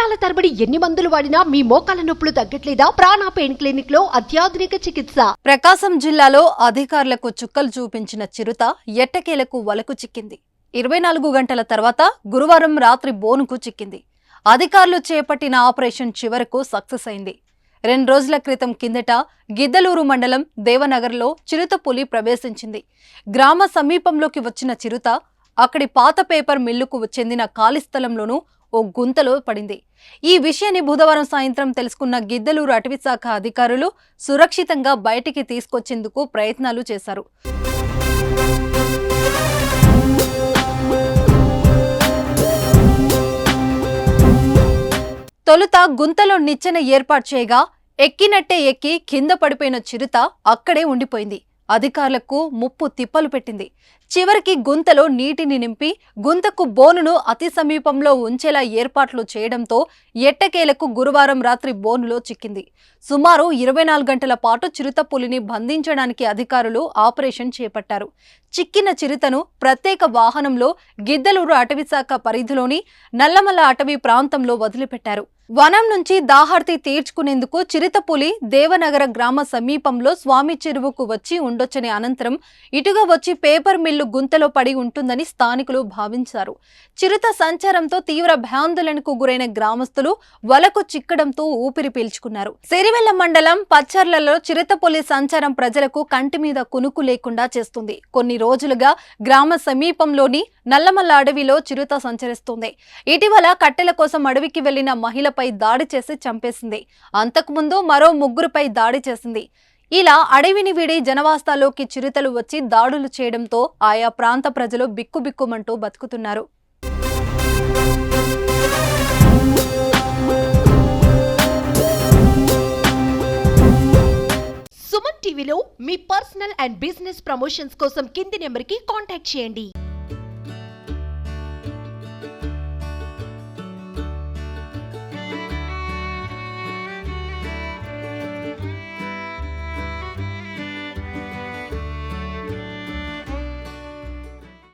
సంవత్సరాల తరబడి ఎన్ని మందులు వాడినా మీ మోకాల నొప్పులు తగ్గట్లేదా? ప్రాణ పెయిన్ క్లినిక్లో అత్యాధునిక చికిత్స. ప్రకాశం జిల్లాలో అధికారులకు చుక్కలు చూపించిన చిరుత ఎట్టకేలకు వలకు చిక్కింది. ఇరవై నాలుగు గంటల తర్వాత గురువారం రాత్రి బోనుకు చిక్కింది. అధికారులు చేపట్టిన ఆపరేషన్ చివరకు సక్సెస్ అయింది. రెండు రోజుల క్రితం కిందట గిద్దలూరు మండలం దేవనగర్లో చిరుత పులి ప్రవేశించింది. గ్రామ సమీపంలోకి వచ్చిన చిరుత అక్కడి పాత పేపర్ మిల్లుకు చెందిన ఖాళీ స్థలంలోనూ ఓ గుంతలో పడింది. ఈ విషయాన్ని బుధవారం సాయంత్రం తెలుసుకున్న గిద్దలూరు అటవీశాఖ అధికారులు సురక్షితంగా బయటికి తీసుకొచ్చేందుకు ప్రయత్నాలు చేశారు. తొలుత గుంతలో నిచ్చెన ఏర్పాటు చేయగా ఎక్కినట్టే ఎక్కి కింద పడిపోయిన చిరుత అక్కడే ఉండిపోయింది. అధికారులకు ముప్పు తిప్పలు పెట్టింది. చివరికి గుంతలో నీటిని నింపి గుంతకు బోనును అతి సమీపంలో ఉంచేలా ఏర్పాట్లు చేయడంతో ఎట్టకేలకు గురువారం రాత్రి బోనులో చిక్కింది. సుమారు ఇరవై నాలుగు గంటల పాటు చిరుత పులిని బంధించడానికి అధికారులు ఆపరేషన్ చేపట్టారు. చిక్కిన చిరుతను ప్రత్యేక వాహనంలో గిద్దలూరు అటవీశాఖ పరిధిలోని నల్లమల్ల అటవీ ప్రాంతంలో వదిలిపెట్టారు. వనం నుంచి దాహార్తి తీర్చుకునేందుకు చిరుతపులి దేవనగర గ్రామ సమీపంలో స్వామి చెరువుకు వచ్చి ఉండొచ్చని అనంతరం ఇటుగా వచ్చి పేపర్ మిల్లు గుంతలో పడి ఉంటుందని స్థానికులు భావించారు. చిరుత సంచారంతో తీవ్ర భయాందోళనకు గురైన గ్రామస్తులు వలకు చిక్కడంతో ఊపిరి పీల్చుకున్నారు. సిరివెల్ల మండలం పచ్చర్లలో చిరుతపులి సంచారం ప్రజలకు కంటి మీద కునుకు లేకుండా చేస్తుంది. కొన్ని రోజులుగా గ్రామ సమీపంలోని నల్లమల్ల అడవిలో చిరుత సంచరిస్తుంది. ఇటీవల కట్టెల కోసం అడవికి వెళ్ళిన మహిళపై దాడి చేసి చంపేసింది. అంతకుముందు మరో ముగ్గురుపై దాడి చేసింది. ఇలా అడవిని వీడి జనవాసాల్లోకి చిరుతలు వచ్చి దాడులు చేయడంతో ఆయా ప్రాంత ప్రజలు బిక్కుబిక్కుమంటూ బతుకుతున్నారు. సుమన్ టీవీలో మీ పర్సనల్ అండ్ బిజినెస్ ప్రమోషన్స్ కోసం కింది నెంబర్కి కాంటాక్ట్ చేయండి.